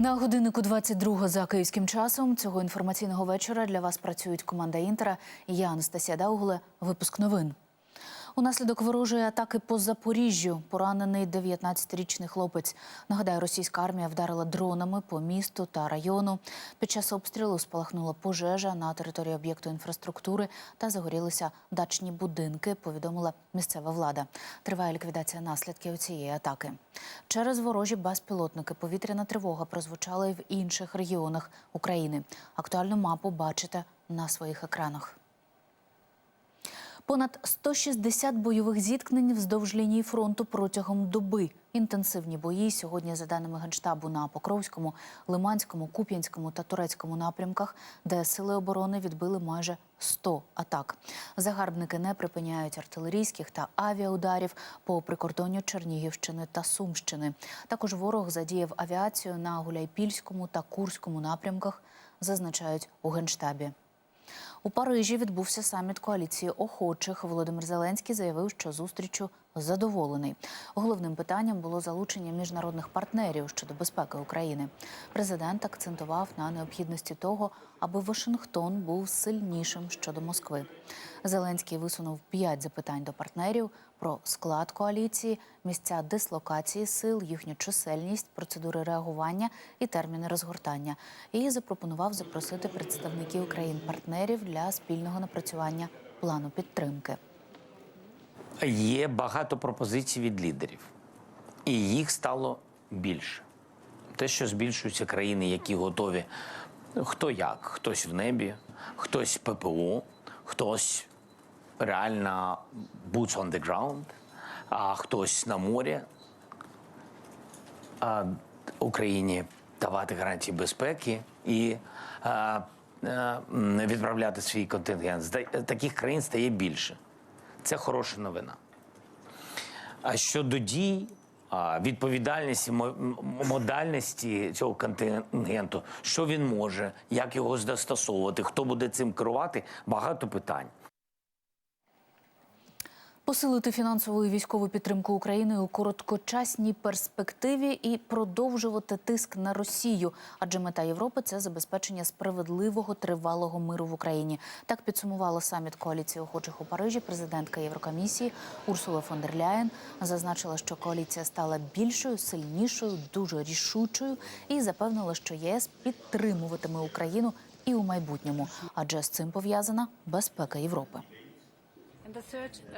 На годиннику 22 за київським часом цього інформаційного вечора для вас працюють команда Інтера я Анастасія Даугле. Випуск новин. Унаслідок ворожої атаки по Запоріжжю поранений 19-річний хлопець. Нагадаю, російська армія вдарила дронами по місту та району. Під час обстрілу спалахнула пожежа на території об'єкту інфраструктури та загорілися дачні будинки. Повідомила місцева влада. Триває ліквідація наслідків цієї атаки. Через ворожі безпілотники повітряна тривога прозвучала і в інших регіонах України. Актуальну мапу бачите на своїх екранах. Понад 160 бойових зіткнень вздовж лінії фронту протягом доби. Інтенсивні бої сьогодні, за даними Генштабу, на Покровському, Лиманському, Куп'янському та Турецькому напрямках, де сили оборони відбили майже 100 атак. Загарбники не припиняють артилерійських та авіаударів по прикордонню Чернігівщини та Сумщини. Також ворог задіяв авіацію на Гуляйпільському та Курському напрямках, зазначають у Генштабі. У Парижі відбувся саміт коаліції охочих. Володимир Зеленський заявив, що зустрічу задоволений. Головним питанням було залучення міжнародних партнерів щодо безпеки України. Президент акцентував на необхідності того, аби Вашингтон був сильнішим щодо Москви. Зеленський висунув п'ять запитань до партнерів про склад коаліції, місця дислокації сил, їхню чисельність, процедури реагування і терміни розгортання. І запропонував запросити представників країн-партнерів для спільного напрацювання плану підтримки. Є багато пропозицій від лідерів, і їх стало більше. Те, що збільшуються країни, які готові, хто як, хтось в небі, хтось ППО, хтось реально boots on the ground, а хтось на морі. А Україні давати гарантії безпеки і а, а, відправляти свій контингент. Таких країн стає більше. Це хороша новина. А щодо дій, відповідальності, модальності цього контингенту, що він може, як його застосовувати, хто буде цим керувати, багато питань. Посилити фінансову і військову підтримку України у короткочасній перспективі і продовжувати тиск на Росію, адже мета Європи це забезпечення справедливого тривалого миру в Україні. Так підсумувала саміт коаліції охочих у Парижі. Президентка Єврокомісії Урсула фон дер Ляєн зазначила, що коаліція стала більшою, сильнішою, дуже рішучою і запевнила, що ЄС підтримуватиме Україну і у майбутньому, адже з цим пов'язана безпека Європи.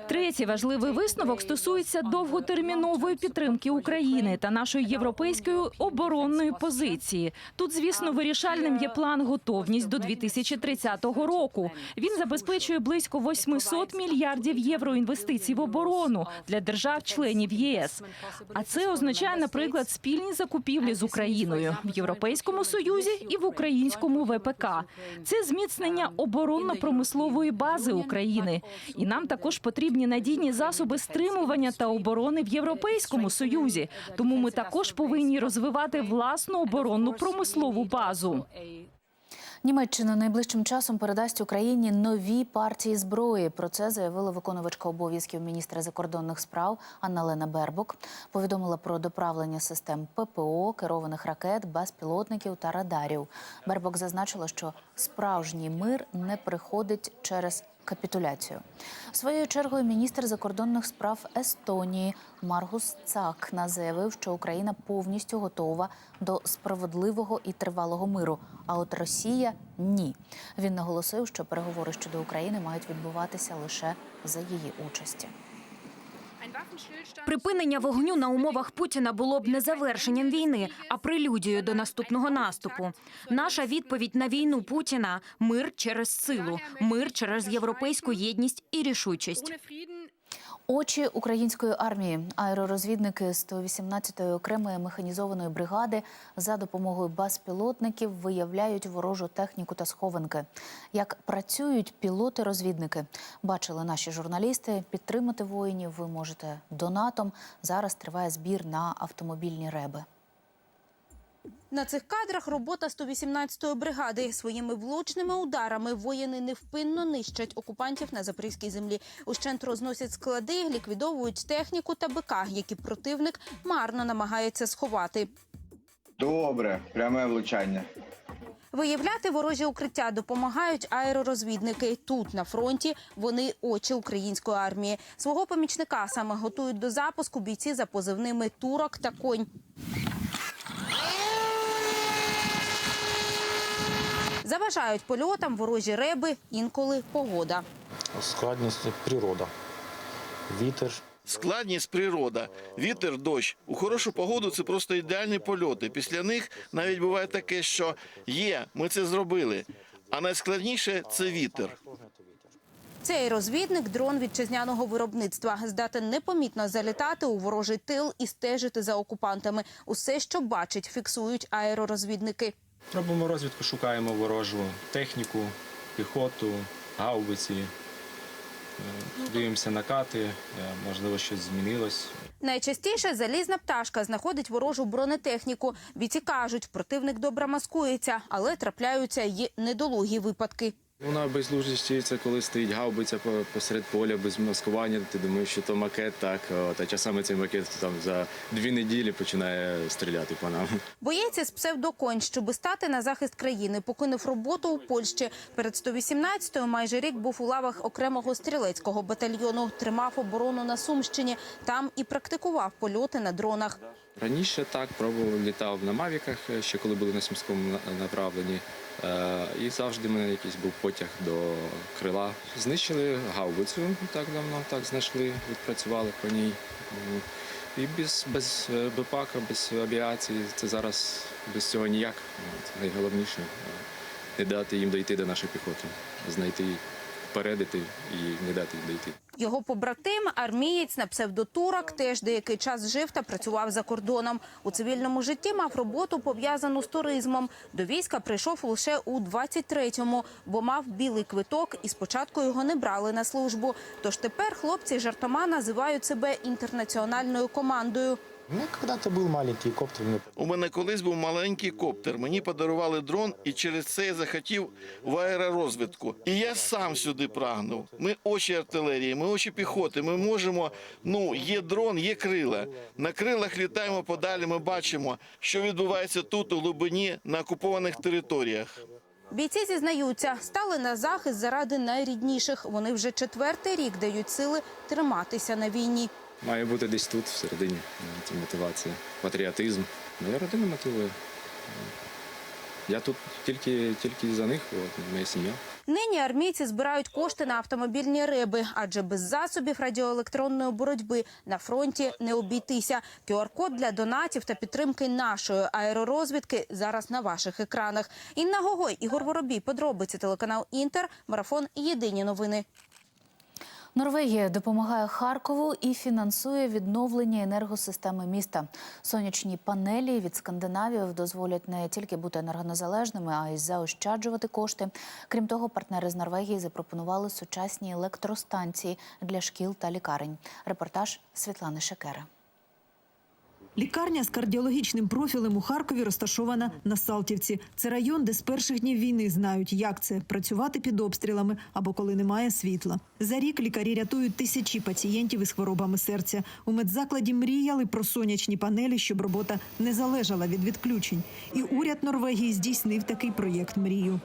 Третій важливий висновок стосується довготермінової підтримки України та нашої європейської оборонної позиції. Тут, звісно, вирішальним є план готовність до 2030 року. Він забезпечує близько 800 мільярдів євро інвестицій в оборону для держав-членів єС. А це означає, наприклад, спільні закупівлі з Україною в Європейському Союзі і в українському ВПК. Це зміцнення оборонно-промислової бази України. І нам також потрібні надійні засоби стримування та оборони в Європейському Союзі. Тому ми також повинні розвивати власну оборонну промислову базу. Німеччина найближчим часом передасть Україні нові партії зброї. Про це заявила виконувачка обов'язків міністра закордонних справ Анна-Лена Бербок. Повідомила про доправлення систем ППО, керованих ракет, безпілотників та радарів. Бербок зазначила, що справжній мир не приходить через капітуляцію. Своєю чергою міністр закордонних справ Естонії Маргус Цакна заявив, що Україна повністю готова до справедливого і тривалого миру. А от Росія ні. Він наголосив, що переговори щодо України мають відбуватися лише за її участі. Припинення вогню на умовах Путіна було б не завершенням війни, а прелюдією до наступного наступу. Наша відповідь на війну Путіна мир через силу, мир через європейську єдність і рішучість. Очі української армії, аеророзвідники 118-ї окремої механізованої бригади за допомогою безпілотників виявляють ворожу техніку та схованки. Як працюють пілоти-розвідники, бачили наші журналісти. Підтримати воїнів ви можете донатом. Зараз триває збір на автомобільні реби. На цих кадрах робота 118-ї бригади. Своїми влучними ударами воїни невпинно нищать окупантів на запорізькій землі. Ущент розносять склади, ліквідовують техніку та БК, які противник марно намагається сховати. Добре, пряме влучання. Виявляти ворожі укриття допомагають аеророзвідники. Тут на фронті вони очі української армії. Свого помічника саме готують до запуску бійці за позивними турок та конь. Заважають польотам ворожі реби, інколи погода. Складність природа. Вітер. Складність природа, вітер, дощ. У хорошу погоду це просто ідеальні польоти. Після них навіть буває таке, що є, ми це зробили. А найскладніше це вітер. Цей розвідник дрон вітчизняного виробництва здатен непомітно залітати у ворожий тил і стежити за окупантами. Усе, що бачить, фіксують аеророзвідники. Робимо розвідку, шукаємо ворожу техніку, піхоту, гаубиці. Е, Дивимося накати, е, можливо, щось змінилось. Найчастіше залізна пташка знаходить ворожу бронетехніку. Бійці кажуть, противник добре маскується, але трапляються й недолугі випадки. Вона безлужності це коли стоїть гаубиця посеред поля без маскування. Ти думаєш, що то макет, так от, а часами цей макет там за дві неділі починає стріляти по нам. Боєць із псевдоконь, щоби стати на захист країни, покинув роботу у Польщі. Перед 118-ю майже рік був у лавах окремого стрілецького батальйону. Тримав оборону на Сумщині. Там і практикував польоти на дронах. Раніше так пробував, літав на мавіках, ще коли були на сумському на- направленні. Е, І завжди в мене якийсь був потяг до крила. Знищили гаубицю так давно, так знайшли, відпрацювали по ній. І без, без е, БПАКа, без авіації це зараз без цього ніяк. Це найголовніше. Е, Не дати їм дійти до нашої піхоти, знайти, попередити і не дати їм дійти. Його побратим, армієць на псевдотурок, теж деякий час жив та працював за кордоном. У цивільному житті мав роботу пов'язану з туризмом. До війська прийшов лише у 23-му, бо мав білий квиток і спочатку його не брали на службу. Тож тепер хлопці жартома називають себе інтернаціональною командою. У меня когда-то был маленький коптер. Мне У мене колись був маленький коптер. Мені подарували дрон, і через це я захотів в аеророзвідку. І я сам сюди прагнув. Ми очі артилерії, ми очі піхоти. Ми можемо. Ну, є дрон, є крила. На крилах літаємо подалі. Ми бачимо, що відбувається тут, у глибині, на окупованих територіях. Бійці зізнаються, стали на захист заради найрідніших. Вони вже четвертий рік дають сили триматися на війні. Має бути десь тут, всередині, е, ця мотивація, патріотизм. Моя родина мотивує. Я тут тільки, тільки за них, от, моя сім'я. Нині армійці збирають кошти на автомобільні риби, адже без засобів радіоелектронної боротьби на фронті не обійтися. QR-код для донатів та підтримки нашої аеророзвідки зараз на ваших екранах. Інна Гогой, Ігор Воробій, подробиці телеканал Інтер, марафон. Єдині новини. Норвегія допомагає Харкову і фінансує відновлення енергосистеми міста. Сонячні панелі від скандинавів дозволять не тільки бути енергонезалежними, а й заощаджувати кошти. Крім того, партнери з Норвегії запропонували сучасні електростанції для шкіл та лікарень. Репортаж Світлани Шекери. Лікарня з кардіологічним профілем у Харкові розташована на Салтівці. Це район, де з перших днів війни знають, як це працювати під обстрілами або коли немає світла. За рік лікарі рятують тисячі пацієнтів із хворобами серця. У медзакладі мріяли про сонячні панелі, щоб робота не залежала від відключень. І уряд Норвегії здійснив такий проєкт мрію.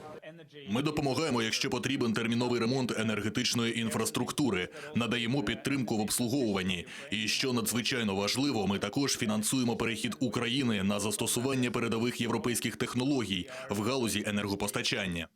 Ми допомагаємо, якщо потрібен терміновий ремонт енергетичної інфраструктури, надаємо підтримку в обслуговуванні. І що надзвичайно важливо, ми також фінансуємо перехід України на застосування передових європейських технологій в галузі енергопостачання.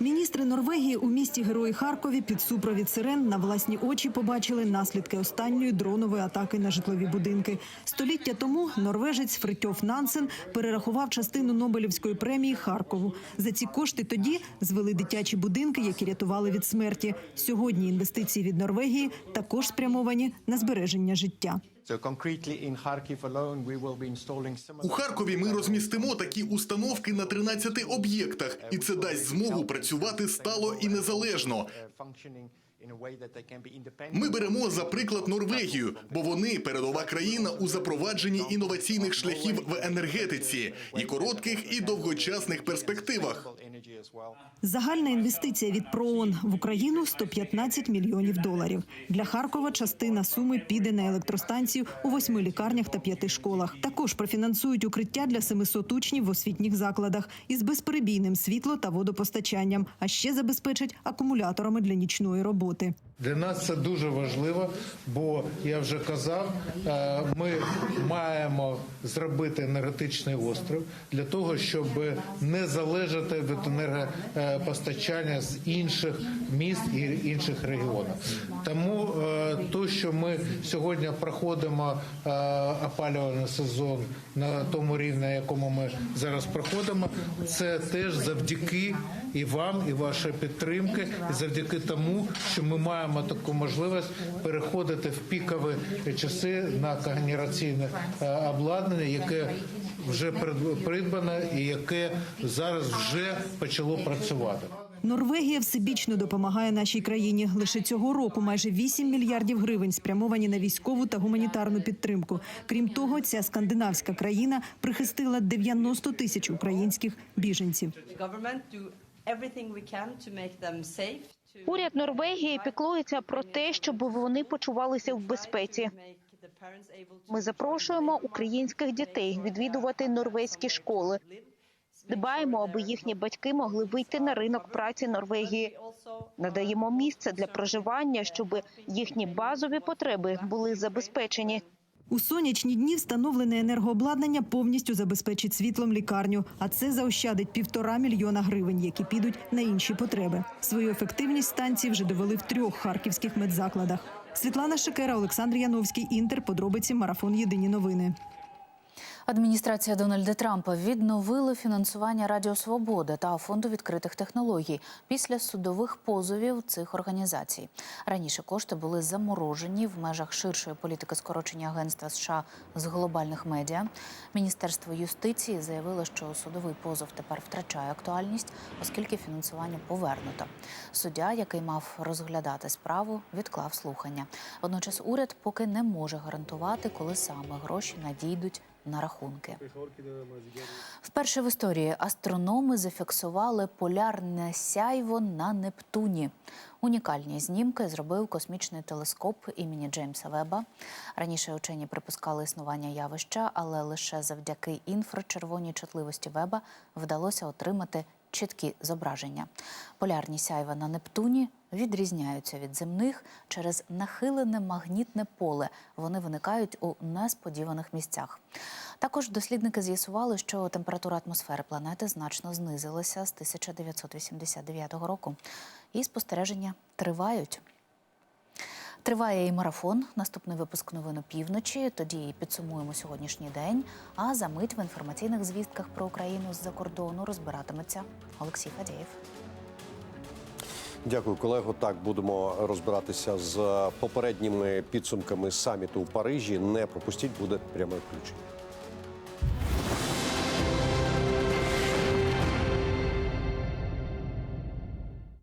Міністри Норвегії у місті Герої Харкові під супровід сирен на власні очі побачили наслідки останньої дронової атаки на житлові будинки. Століття тому норвежець Фритьоф Нансен перерахував частину Нобелівської премії Харкову. За ці кошти тоді звели дитячі будинки, які рятували від смерті. Сьогодні інвестиції від Норвегії також спрямовані на збереження життя. У Харкові ми розмістимо такі установки на 13 об'єктах, і це дасть змогу працювати стало і незалежно. Ми беремо за приклад Норвегію, бо вони передова країна у запровадженні інноваційних шляхів в енергетиці і коротких і довгочасних перспективах. Загальна інвестиція від ПРООН в Україну 115 мільйонів доларів. Для Харкова частина суми піде на електростанцію у восьми лікарнях та п'яти школах. Також профінансують укриття для 700 учнів в освітніх закладах із безперебійним світло та водопостачанням, а ще забезпечать акумуляторами для нічної роботи. Для нас це дуже важливо, бо я вже казав, е, ми маємо зробити енергетичний острів для того, щоб не залежати від енергопостачання з інших міст і інших регіонів. Тому е, то, що ми сьогодні проходимо е, опалювальний сезон на тому рівні, на якому ми зараз проходимо, це теж завдяки і вам, і вашій підтримки, і завдяки тому, що ми маємо таку можливість переходити в пікові часи на когенераційне е, обладнання, яке вже прид- придбане і яке зараз вже почало працювати. Норвегія всебічно допомагає нашій країні. Лише цього року майже 8 мільярдів гривень спрямовані на військову та гуманітарну підтримку. Крім того, ця скандинавська країна прихистила 90 тисяч українських біженців. Уряд Норвегії піклується про те, щоб вони почувалися в безпеці. Ми запрошуємо українських дітей відвідувати норвезькі школи. Дбаємо, аби їхні батьки могли вийти на ринок праці Норвегії. Надаємо місце для проживання, щоб їхні базові потреби були забезпечені. У сонячні дні встановлене енергообладнання повністю забезпечить світлом лікарню, а це заощадить півтора мільйона гривень, які підуть на інші потреби. Свою ефективність станції вже довели в трьох харківських медзакладах. Світлана Шекера, Олександр Яновський, Інтер. Подробиці марафон. Єдині новини. Адміністрація Дональда Трампа відновила фінансування Радіо Свобода та фонду відкритих технологій після судових позовів цих організацій. Раніше кошти були заморожені в межах ширшої політики скорочення агентства США з глобальних медіа. Міністерство юстиції заявило, що судовий позов тепер втрачає актуальність, оскільки фінансування повернуто. Суддя, який мав розглядати справу, відклав слухання. Водночас уряд поки не може гарантувати, коли саме гроші надійдуть на рахунки. Вперше в історії астрономи зафіксували полярне сяйво на Нептуні. Унікальні знімки зробив космічний телескоп імені Джеймса Веба. Раніше учені припускали існування явища, але лише завдяки інфрачервоній чутливості Веба вдалося отримати чіткі зображення. Полярні сяйва на Нептуні відрізняються від земних через нахилене магнітне поле. Вони виникають у несподіваних місцях. Також дослідники з'ясували, що температура атмосфери планети значно знизилася з 1989 року. І спостереження тривають. Триває і марафон. Наступний випуск новин опівночі. Тоді підсумуємо сьогоднішній день. А за мить в інформаційних звістках про Україну з-за кордону розбиратиметься Олексій Фадєєв. Дякую, колего. Так будемо розбиратися з попередніми підсумками саміту у Парижі. Не пропустіть, буде пряме включення.